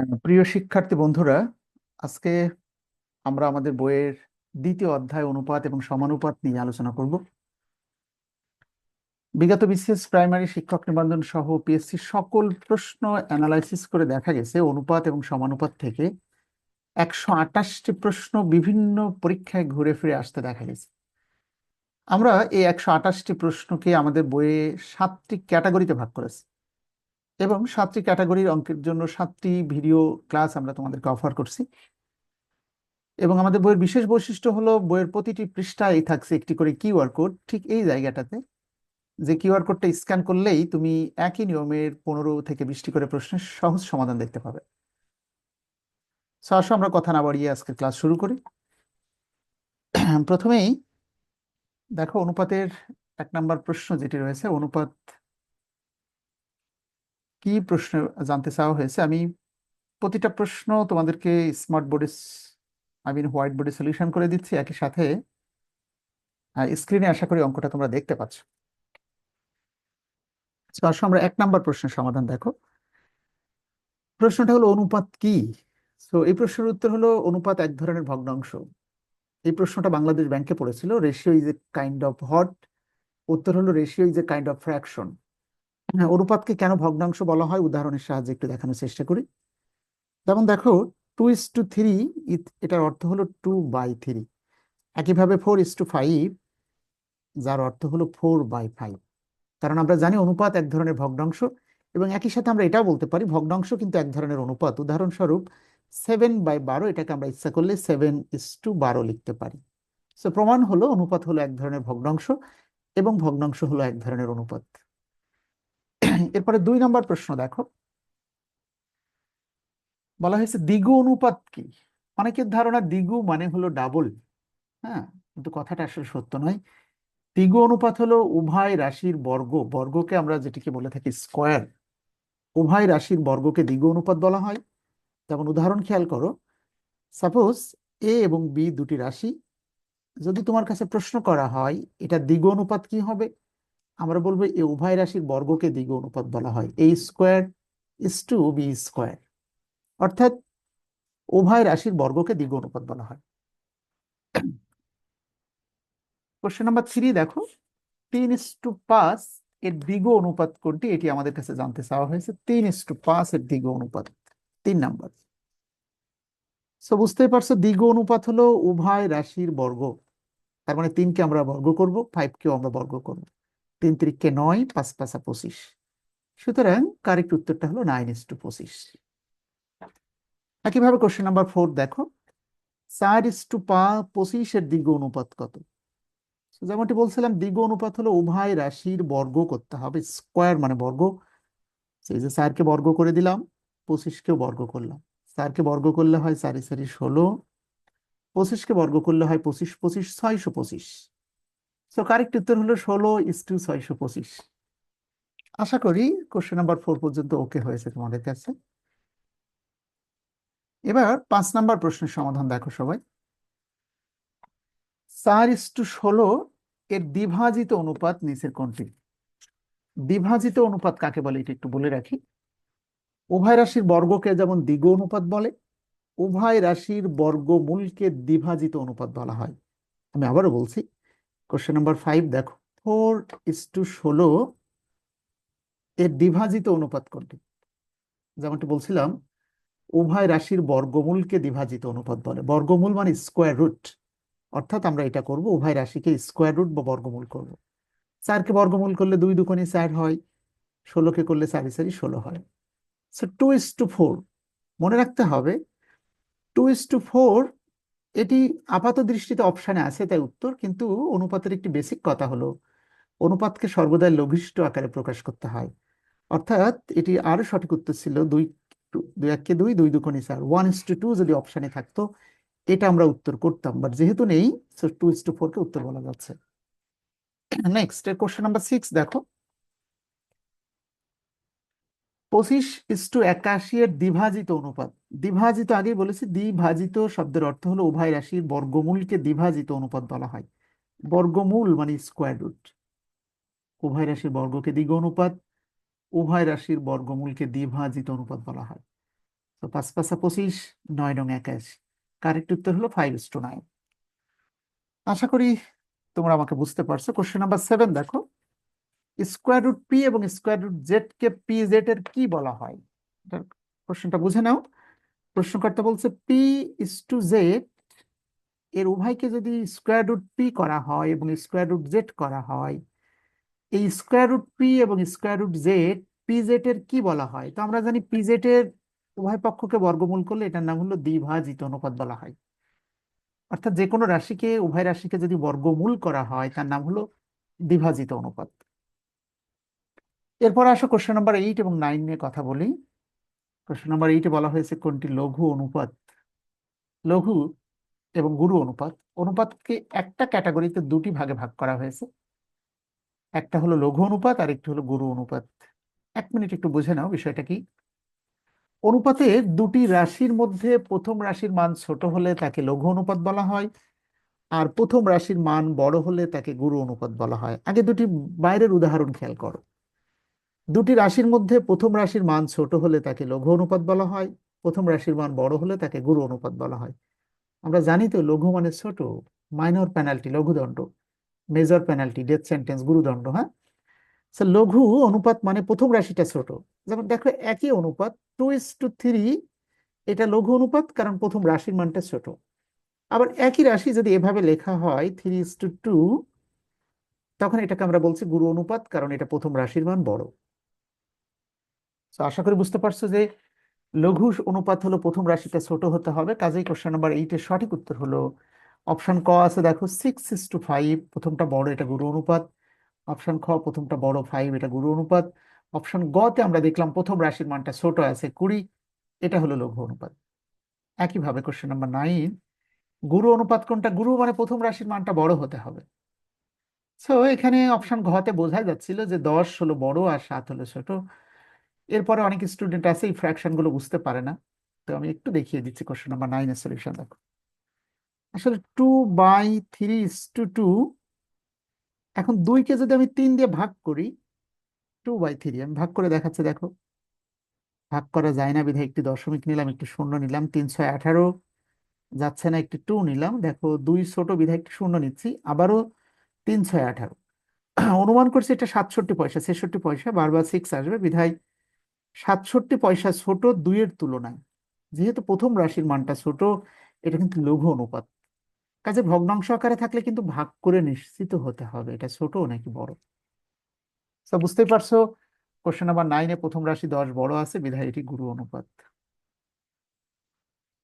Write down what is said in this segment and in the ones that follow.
হ্যাঁ, প্রিয় শিক্ষার্থী বন্ধুরা আজকে আমরা আমাদের বইয়ের দ্বিতীয় অধ্যায় অনুপাত এবং সমানুপাত নিয়ে আলোচনা করব। বিগত বিসিএস প্রাইমারি শিক্ষক নিবন্ধন সহ পিএসসি সকল প্রশ্ন অ্যানালাইসিস করে দেখা গেছে অনুপাত এবং সমানুপাত থেকে একশো আটাশটি প্রশ্ন বিভিন্ন পরীক্ষায় ঘুরে ফিরে আসতে দেখা গেছে। আমরা এই একশো আটাশটি প্রশ্নকে আমাদের বইয়ে সাতটি ক্যাটাগরিতে ভাগ করেছি। এবং সাতটি ক্যাটাগরির অঙ্কের জন্য সাতটি ভিডিও ক্লাস আমরা তোমাদেরকে অফার করছি। এবং আমাদের বইয়ের বিশেষ বৈশিষ্ট্য হলো, বইয়ের প্রতিটি পৃষ্ঠায় থাকছে একটি করে কিউআর কোড ঠিক এই জায়গাটাতে। যে কিউআর কোডটা স্ক্যান করলেই তুমি একই নিয়মের পনেরো থেকে বিশটি করে প্রশ্নের সহজ সমাধান দেখতে পাবে। সো আসো আমরা কথা না বাড়িয়ে আজকে ক্লাস শুরু করি। প্রথমেই দেখো অনুপাতের এক নম্বর প্রশ্ন যেটি রয়েছে, অনুপাত কি প্রশ্ন জানতে চাওয়া হয়েছে? আমি প্রতিটা প্রশ্ন তোমাদেরকে স্মার্ট বোর্ডে আই মিন হোয়াইট বোর্ডে সলিউশন করে দিচ্ছি। একই সাথে স্ক্রিনে আশা করি অঙ্কটা তোমরা দেখতে পাচ্ছ। আসো আমরা এক নাম্বার প্রশ্নের সমাধান দেখো। প্রশ্নটা হলো অনুপাত কি? তো এই প্রশ্নের উত্তর হলো অনুপাত এক ধরনের ভগ্নাংশ। এই প্রশ্নটা বাংলাদেশ ব্যাংকে পড়েছিল। Ratio is a kind of what উত্তর হলো ratio is a kind of fraction হ্যাঁ অনুপাতকে কেন ভগ্নাংশ বলা হয়? উদাহরণের সাহায্যে একটু দেখানোর চেষ্টা করি। যেমন দেখো টু ইস টু থ্রি এটার অর্থ হলো টু বাই থ্রি একইভাবে ফোর ইস টু ফাইভ যার অর্থ হলো ফোর বাই ফাইভ কারণ আমরা জানি অনুপাত এক ধরনের ভগ্নাংশ, এবং একই সাথে আমরা এটাও বলতে পারি, ভগ্নাংশ কিন্তু এক ধরনের অনুপাত। উদাহরণস্বরূপ সেভেন বাই বারো, এটাকে আমরা ইচ্ছা করলে সেভেন ইস টু বারো লিখতে পারি। সো প্রমাণ হলো, অনুপাত হলো এক ধরনের ভগ্নাংশ, এবং ভগ্নাংশ হলো এক ধরনের অনুপাত। এরপরে দুই নম্বর প্রশ্ন দেখো। বলা হয়েছে দ্বিগু অনুপাত কি? অনেকের ধারণা দ্বিগু মানে হলো ডাবল হ্যাঁ? কিন্তু কথাটা আসলে সত্য নয়। দ্বিগু অনুপাত হলো উভয় রাশির বর্গ। বর্গকে আমরা যেটিকে বলে থাকি স্কোয়ার উভয় রাশির বর্গকে দ্বিগু অনুপাত বলা হয়। যেমন উদাহরণ খেয়াল করো। সাপোজ এ এবং বি দুটি রাশি। যদি তোমার কাছে প্রশ্ন করা হয়, এটা দ্বিগু অনুপাত কি হবে? আমরা বলব এই উভয় রাশির বর্গকে দ্বিগ অনুপাত বলা হয় a square is to b square অর্থাৎ উভয় রাশির বর্গকে দ্বিগ অনুপাত বলা হয়। কোশ্চেন নাম্বার থ্রি দেখো। তিন ইস টু পাঁচ এর দ্বিগ অনুপাত কোনটি? এটি আমাদের কাছে জানতে চাওয়া হয়েছে। তিন ইস টু পাঁচ এর দ্বিগ অনুপাত। তিন নাম্বার সো বুঝতেই পারছ দ্বিগ অনুপাত হলো উভয় রাশির বর্গ। তার মানে তিনকে আমরা বর্গ করব ফাইভকেও আমরা বর্গ করব। তিন তিরিককে নয় পাঁচ পাঁচা পঁচিশ সুতরাং কারেক্ট উত্তরটা হলো নাইন ইস টু পঁচিশ একইভাবে কোশ্চেন নাম্বার ফোর দেখো চার ইস টু পা পঁচিশের দিগ অনুপাত কত যেমনটি বলছিলাম দিগ অনুপাত হলো উভয় রাশির বর্গ করতে হবে স্কোয়ার মানে বর্গ সেই যে চারকে বর্গ করে দিলাম পঁচিশকেও বর্গ করলাম চারকে বর্গ করলে হয় চারি চারি ষোলো পঁচিশকে বর্গ করলে হয় পঁচিশ পঁচিশ ছয়শো পঁচিশ সো কারেক্ট উত্তর হলো ষোলো ইস টু ছয়শো পঁচিশ। আশা করি কোশ্চেন নাম্বার ফোর পর্যন্ত ওকে হয়েছে তোমাদের কাছে। এবার পাঁচ নাম্বার প্রশ্নের সমাধান দেখো সবাই। চার ইস টু ষোলো এর দ্বিভাজিত অনুপাত নিচের কোনটি? দ্বিভাজিত অনুপাত কাকে বলে এটা একটু বলে রাখি। উভয় রাশির বর্গকে যেমন দ্বিগ অনুপাত বলে, উভয় রাশির বর্গমূলকে দ্বিভাজিত অনুপাত বলা হয়। আমি আবারও বলছি কোশ্চেন নাম্বার ফাইভ দেখো। ফোর ইস টু ষোলো এর দ্বিভাজিত অনুপাত কোনটি? যেমনটি বলছিলাম, উভয় রাশির বর্গমূলকে দ্বিভাজিত অনুপাত বলে। বর্গমূল মানে স্কোয়ার রুট অর্থাৎ আমরা এটা করব, উভয় রাশিকে স্কোয়ার রুট বা বর্গমূল করব। চারকে বর্গমূল করলে দুই দুকোণে চার হয়, ষোলোকে করলে চারি চারি ষোলো হয়। So two is to four মনে রাখতে হবে টু ইস টু ফোর এটি আপাত দৃষ্টিতে অপশানে আছে, তাই উত্তর, কিন্তু অনুপাতের একটি বেসিক কথা হলো, অনুপাতকে সর্বদাই লঘিষ্ঠ আকারে প্রকাশ করতে হয়। অর্থাৎ এটি আরও সঠিক উত্তর ছিল, দুই দুই এককে দুই দুই দুকোনি চার। ওয়ান ইস টু টু যদি অপশানে থাকতো, এটা আমরা উত্তর করতাম বাট যেহেতু নেই টু ইস টু ফোরকে উত্তর বলা যাচ্ছে। নেক্সট কোশ্চেন নাম্বার সিক্স দেখো। পঁচিশ ইস টু একাশি এর দ্বিভাজিত অনুপাত। দ্বিভাজিত আগেই বলেছি, দ্বিভাজিত শব্দের অর্থ হলো উভয় রাশির বর্গমূলকে দ্বিভাজিত অনুপাত বলা হয়। বর্গমূল মানে স্কোয়ার রুট উভয় রাশির বর্গকে দ্বিগ অনুপাত, উভয় রাশির বর্গমূলকে দ্বিভাজিত অনুপাত বলা হয়। তো পাঁচ পাঁচা পঁচিশ, নয় নং একাশ। কারেক্ট উত্তর হলো ফাইভ ইস টু নাইন আশা করি তোমরা আমাকে বুঝতে পারছ। কোশ্চেন নাম্বার সেভেন দেখো। স্কোয়ার রুট পি এবং স্কোয়ার রুট জেড কে পি জেড এর কি বলা হয়? প্রশ্নটা বুঝে নাও। প্রশ্নকর্তা বলছে পি ইস টু জেড এর উভয়কে যদি স্কোয়ার রুট পি করা হয় এবং স্কোয়ার রুট জেড করা হয়, এই স্কোয়ার রুট পি এবং square root z p z এর কি বলা হয়? তো আমরা জানি পি জেড এর উভয় পক্ষকে বর্গমূল করলে এটার নাম হলো দ্বিভাজিত অনুপাত বলা হয়। অর্থাৎ যে কোনো রাশিকে, উভয় রাশিকে যদি বর্গমূল করা হয়, তার নাম হলো দ্বিভাজিত অনুপাত। এরপর আসো কোশ্চেন নাম্বার এইট এবং নাইন নিয়ে কথা বলি। কোশ্চেন নাম্বার এইটে বলা হয়েছে কোনটি লঘু অনুপাত? লঘু এবং গুরু অনুপাত। অনুপাতকে একটা ক্যাটাগরিতে দুটি ভাগে ভাগ করা হয়েছে। একটা হলো লঘু অনুপাত আর একটি হলো গুরু অনুপাত। এক মিনিট একটু বুঝে নাও বিষয়টা কি? অনুপাতে দুটি রাশির মধ্যে প্রথম রাশির মান ছোট হলে তাকে লঘু অনুপাত বলা হয়, আর প্রথম রাশির মান বড় হলে তাকে গুরু অনুপাত বলা হয়। আগে দুটি বাইরের উদাহরণ খেয়াল করো। দুটি রাশির মধ্যে প্রথম রাশির মান ছোট হলে তাকে লঘু অনুপাত বলা হয়, প্রথম রাশির মান বড় হলে তাকে গুরু অনুপাত বলা হয়। আমরা জানি তো লঘু মানে ছোট মাইনর পেনাল্টি লঘুদণ্ড মেজর পেনাল্টি ডেথ সেন্টেন্স গুরুদণ্ড হ্যাঁ? লঘু অনুপাত মানে প্রথম রাশিটা ছোট। যেমন দেখো, একই অনুপাত টু ইস টু থ্রি এটা লঘু অনুপাত, কারণ প্রথম রাশির মানটা ছোট। আবার একই রাশি যদি এভাবে লেখা হয় থ্রি ইস টু টু তখন এটাকে আমরা বলছি গুরু অনুপাত, কারণ এটা প্রথম রাশির মান বড়। তো আশা করি বুঝতে পারছ যে লঘু অনুপাত হলো প্রথম রাশিটা ছোট হতে হবে। কাজেই কোশ্চেন নাম্বার এইটের সঠিক উত্তর হলো অপশন ক আছে। দেখো সিক্স ইস টু ফাইভ প্রথমটা বড়, এটা গুরু অনুপাত। অপশন খ, প্রথমটা বড় ফাইভ এটা গুরু অনুপাত। অপশন গ তে আমরা দেখলাম প্রথম রাশির মানটা ছোট আছে, কুড়ি, এটা হলো লঘু অনুপাত। একইভাবে কোশ্চেন নাম্বার নাইন গুরু অনুপাত কোনটা? গুরু মানে প্রথম রাশির মানটা বড় হতে হবে। সো এখানে অপশন ঘ তে বোঝা যাচ্ছিল যে দশ হলো বড় আর সাত হলো ছোট। এরপরে অনেক স্টুডেন্ট আছে, এই ফ্র্যাকশনগুলো বুঝতে পারে না। তো আমি একটু দেখিয়ে দিচ্ছি কোশ্চেন নাম্বার নাইনের সলিউশন দেখো। আসলে two by three two two এখন দুইকে যদি আমি তিন দিয়ে ভাগ করি টু বাই থ্রি আমি ভাগ করে দেখাচ্ছি, দেখো। ভাগ করা যায় না, বিধায় একটি দশমিক নিলাম, একটি শূন্য নিলাম, তিন ছয় আঠারো, যাচ্ছে না, একটি টু নিলাম, দেখো দুই ছোট, বিধায় একটি শূন্য নিচ্ছি, আবারও তিন ছয় আঠারো। অনুমান করছি এটা সাতষট্টি পয়সা, ছেষট্টি পয়সা, বারবার সিক্স আসবে, বিধায় সাতষট্টি পয়সা ছোট দুইয়ের তুলনায়। যেহেতু প্রথম রাশির মানটা ছোট, এটা কিন্তু লঘু অনুপাত। কাজে ভগ্নাংশ আকারে থাকলে কিন্তু ভাগ করে নিশ্চিত হতে হবে, এটা ছোট নাকি বড়? তো বুঝতেই পারছ? কোশ্চেন নাম্বার নাইনে প্রথম রাশি দশ বড় আছে, বিধায় এটি গুরু অনুপাত।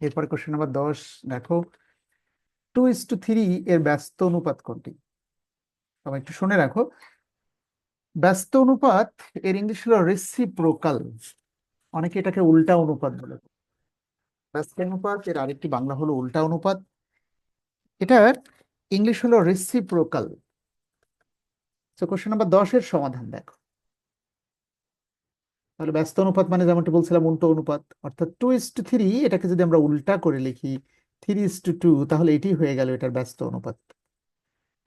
এরপরে কোশ্চেন নাম্বার দশ, দেখো। টু ইস টু থ্রি এর ব্যস্ত অনুপাত কোনটি? তবে একটু শুনে রাখো। ব্যস্ত অনুপাত এর ইংলিশ হলো রেসিপ্রোকাল অনেকে এটাকে উল্টা অনুপাত বলে। ব্যস্ত অনুপাত, এর আরেকটি বাংলা হলো উল্টা অনুপাত। এটার ইংলিশ হলো রেসিপ্রোকাল কোশ্চেন নাম্বার দশের সমাধান দেখো। তাহলে ব্যস্ত অনুপাত মানে যেমনটি বলছিলাম উল্টো অনুপাত, অর্থাৎ টু ইস টু থ্রি এটাকে যদি আমরা উল্টা করে লিখি থ্রি ইস টু টু তাহলে এটি হয়ে গেল এটার ব্যস্ত অনুপাত।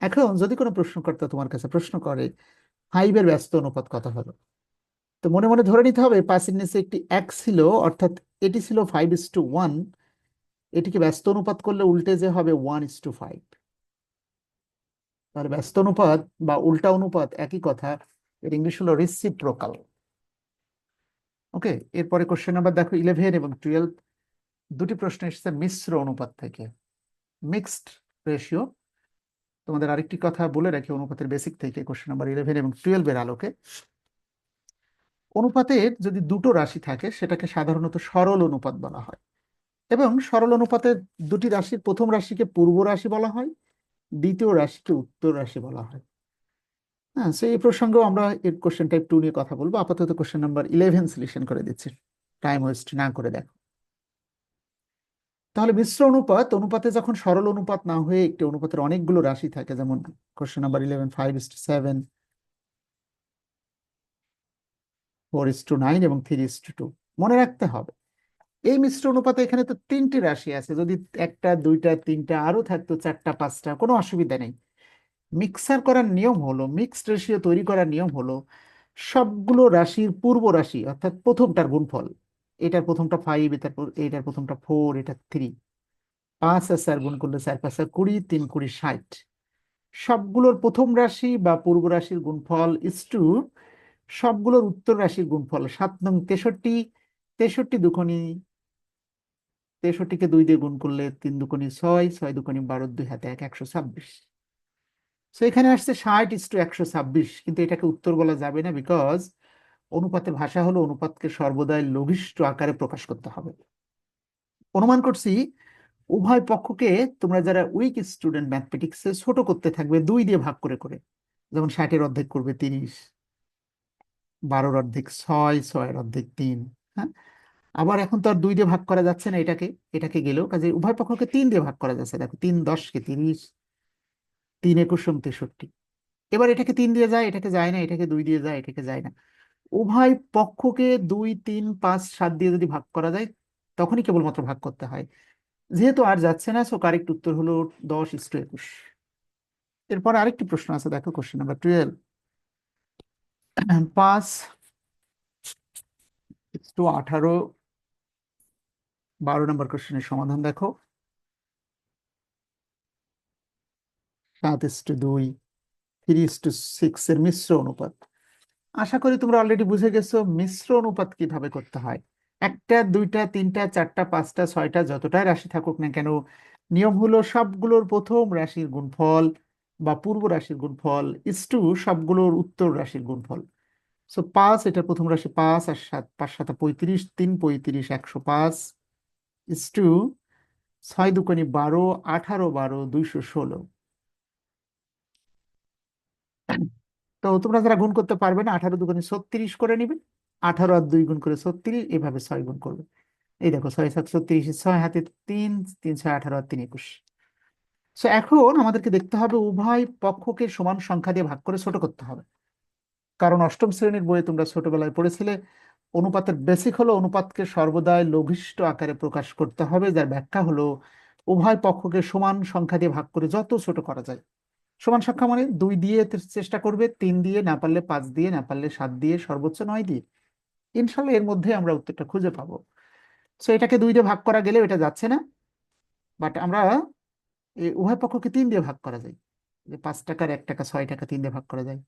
এখন যদি কোনো প্রশ্নকর্তা তোমার কাছে প্রশ্ন করে ফাইভের ব্যস্ত অনুপাত কত হলো। তো মনে মনে ধরে নিতে হবে পাঁচের নিচে একটি এক ছিল, অর্থাৎ এটি ছিল ফাইভ ইস টু ওয়ান এটিকে ব্যস্ত অনুপাত করলে উল্টে যে হবে ওয়ান ইস টু ফাইভ তাহলে ব্যস্ত অনুপাত বা উল্টা অনুপাত একই কথা, এর ইংলিশ হলো রিসিপ্রোকাল ওকে এরপরে কোশ্চেন নাম্বার দেখো ইলেভেন এবং টুয়েলভ দুটি প্রশ্ন এসেছে মিশ্র অনুপাত থেকে। মিক্সড রেশিও তোমাদের আরেকটি কথা বলে রাখি অনুপাতের বেসিক থেকে কোশ্চেন নাম্বার ইলেভেন এবং টুয়েলভের আলোকে। অনুপাতের যদি দুটো রাশি থাকে, সেটাকে সাধারণত সরল অনুপাত বলা হয়। এবং সরল অনুপাতের দুটি রাশির, প্রথম রাশিকে পূর্ব রাশি বলা হয়, দ্বিতীয় রাশিকে উত্তর রাশি বলা হয়। হ্যাঁ সেই প্রসঙ্গেও আমরা এর কোশ্চেন টাইপ টু নিয়ে কথা বলব। আপাতত কোশ্চেন নাম্বার ইলেভেন সলিউশন করে দিচ্ছি। টাইম ওয়েস্ট না করে দেখো। তাহলে মিশ্র অনুপাত, অনুপাতে যখন সরল অনুপাত না হয়ে একটি অনুপাতের অনেকগুলো রাশি থাকে, যেমন question number eleven five is to seven four is to nine এবং থ্রি ইস টু টু মনে রাখতে হবে, এই মিশ্র অনুপাতে এখানে তো তিনটি রাশি আছে, যদি একটা, দুইটা, তিনটা আরও থাকতো, চারটা, পাঁচটা, কোনো অসুবিধা নেই। মিক্সার করার নিয়ম হলো মিক্সড রেশিও তৈরি করার নিয়ম হলো, সবগুলো রাশির পূর্ব রাশি, অর্থাৎ প্রথমটার গুণফল এটার প্রথমটা ফাইভ এটার এটার প্রথমটা ফোর এটা থ্রি পাঁচ আর চার গুণ করলে চার, পাঁচ কুড়ি, তিন কুড়ি ষাট। সবগুলোর প্রথম রাশি বা পূর্ব রাশির গুণফল ইস টু সবগুলোর উত্তর রাশির গুণফল সাত নং তেষট্টি তেষট্টি দুকোনি তেষট্টিকে দুই দিয়ে গুণ করলে তিন দুকোনি ছয় ছয় দুকোনি বারো, দুই হাতে এক, একশো ছাব্বিশ। তো এখানে আসছে ষাট ইস টু একশো ছাব্বিশ, কিন্তু এটাকে উত্তর বলা যাবে না বিকজ অনুপাতের ভাষা হলো অনুপাতকে সর্বদাই লঘিষ্ঠ আকারে প্রকাশ করতে হবে। অনুমান করছি, উভয় পক্ষকে তোমরা যারা উইক স্টুডেন্ট ম্যাথমেটিক্সে ছোট করতে থাকবে, দুই দিয়ে ভাগ করে করে। যেমন ষাটের অর্ধেক করবে তিরিশ, বারোর অর্ধেক ছয়, ছয়ের অর্ধেক তিন হ্যাঁ? আবার এখন তো আর দুই দিয়ে ভাগ করা যাচ্ছে না এটাকে এটাকে গেলেও কাজে উভয় পক্ষকে তিন দিয়ে ভাগ করা যাচ্ছে। দেখো, তিন দশকে তিরিশ, তিন একুশ তেষট্টি। এবার এটাকে তিন দিয়ে যায়, এটাকে যায় না, এটাকে দুই দিয়ে যায়, এটাকে যায় না। উভয় পক্ষকে দুই, তিন, পাঁচ, সাত দিয়ে যদি ভাগ করা যায়, তখনই কেবলমাত্র ভাগ করতে হয়। যেহেতু আর যাচ্ছে না সো কারেক্ট উত্তর হলো দশ ইস্টু একুশ। এরপর আরেকটি প্রশ্ন আছে, দেখো কোশ্চেন নাম্বার টুয়েলভ পাঁচ টু আঠারো, বারো নম্বর কোশ্চেনের সমাধান দেখো। সাত ইস্টু দুই, থ্রি ইস্টু সিক্স এর মিশ্র অনুপাত। আশা করি তোমরা অলরেডি বুঝে গেছো মিশ্র অনুপাত কীভাবে করতে হয়। একটা, দুইটা, তিনটা, চারটা, পাঁচটা, ছয়টা, যতটাই রাশি থাকুক না কেন, নিয়ম হলো সবগুলোর প্রথম রাশির গুণফল বা পূর্ব রাশির গুণফল ইস টু সবগুলোর উত্তর রাশির গুণফল। সো পাঁচ, এটা প্রথম রাশি পাঁচ, আর সাত, পাঁচ, সাত, পঁয়ত্রিশ, তিন, পঁয়ত্রিশ, একশো পাঁচ। ইস টু ছয়, দুকোনি বারো, আঠারো বারো, দুইশো ষোলো। তো তোমরা যারা গুণ করতে পারবে না, আঠারো দুগুণে ছত্রিশ করে নিবে। আঠারো আর দুই গুণ করে ছত্রিশ, এভাবে ছয় গুণ করবে। এই দেখো, ছয় সাত ছত্রিশ, ছয় হাতে তিন তিন ছয় আঠারো আর তিন একুশ। তো এখন আমাদেরকে দেখতে হবে উভয় পক্ষকে সমান সংখ্যা দিয়ে ভাগ করে ছোট করতে হবে। কারণ অষ্টম শ্রেণির বইয়ে তোমরা ছোটবেলায় পড়েছিলে, অনুপাতের বেসিক হলো অনুপাতকে সর্বদাই লঘিষ্ঠ আকারে প্রকাশ করতে হবে, যার ব্যাখ্যা হলো উভয় পক্ষকে সমান সংখ্যা দিয়ে ভাগ করে যত ছোট করা যায়। সমান সংখ্যা মানে দুই দিয়ে চেষ্টা করবে, তিন দিয়ে, না পারলে পাঁচ দিয়ে, না পারলে সাত দিয়ে, সর্বোচ্চ নয় দিয়ে। ইনশাল্লাহ এর মধ্যে আমরা উত্তরটা খুঁজে পাবো। সো এটাকে দুই দিয়ে ভাগ করা গেলেও এটা যাচ্ছে না। বাট আমরা উভয় পক্ষকে তিন দিয়ে ভাগ করা যায়। যে পাঁচ টাকার এক টাকা, ছয় টাকা তিন দিয়ে ভাগ করা যায়।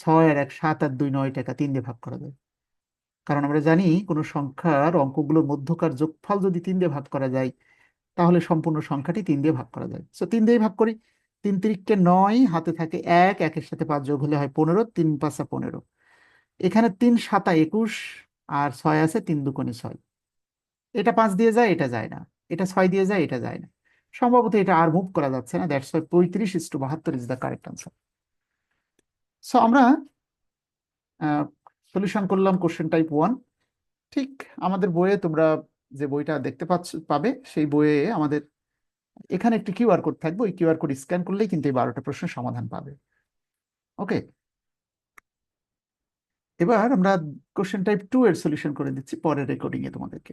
ছয় আর এক, সাত আর দুই, নয় টাকা তিন দিয়ে ভাগ করা যায়। কারণ আমরা জানি কোনো সংখ্যার অঙ্কগুলোর মধ্যকার যোগফল যদি তিন দিয়ে ভাগ করা যায়, তাহলে সম্পূর্ণ সংখ্যাটি তিন দিয়ে ভাগ করা যায়। সো তিন দিয়ে ভাগ করি। তিন তিরিককে নয়, হাতে থাকে এক, একের সাথে পাঁচ যোগ হলে হয় পনেরো, তিন পাঁচা পনেরো। এখানে তিন সাতা একুশ আর ছয় আছে তিন দুকোনি ছয়। এটা পাঁচ দিয়ে যায়, এটা যায় না। এটা ছয় দিয়ে যায়, এটা যায় না। সম্ভবত এটা আর মুভ করা যাচ্ছে না দ্যাটস ওয়াই পঁয়ত্রিশ ইস টু বাহাত্তর is the correct answer so আমরা সলিউশন করলাম কোশ্চেন টাইপ ওয়ান ঠিক আমাদের বইয়ে তোমরা যে বইটা দেখতে পাচ্ছ, পাবে, সেই বইয়ে আমাদের এখানে একটি কিউআর কোড থাকবে, ওই কিউআর কোড স্ক্যান করলেই কিন্তু এই বারোটা প্রশ্নের সমাধান পাবে। ওকে। এবার আমরা কোশ্চেন টাইপ টু এর সলিউশন করে দিচ্ছি পরের রেকর্ডিং এ তোমাদেরকে।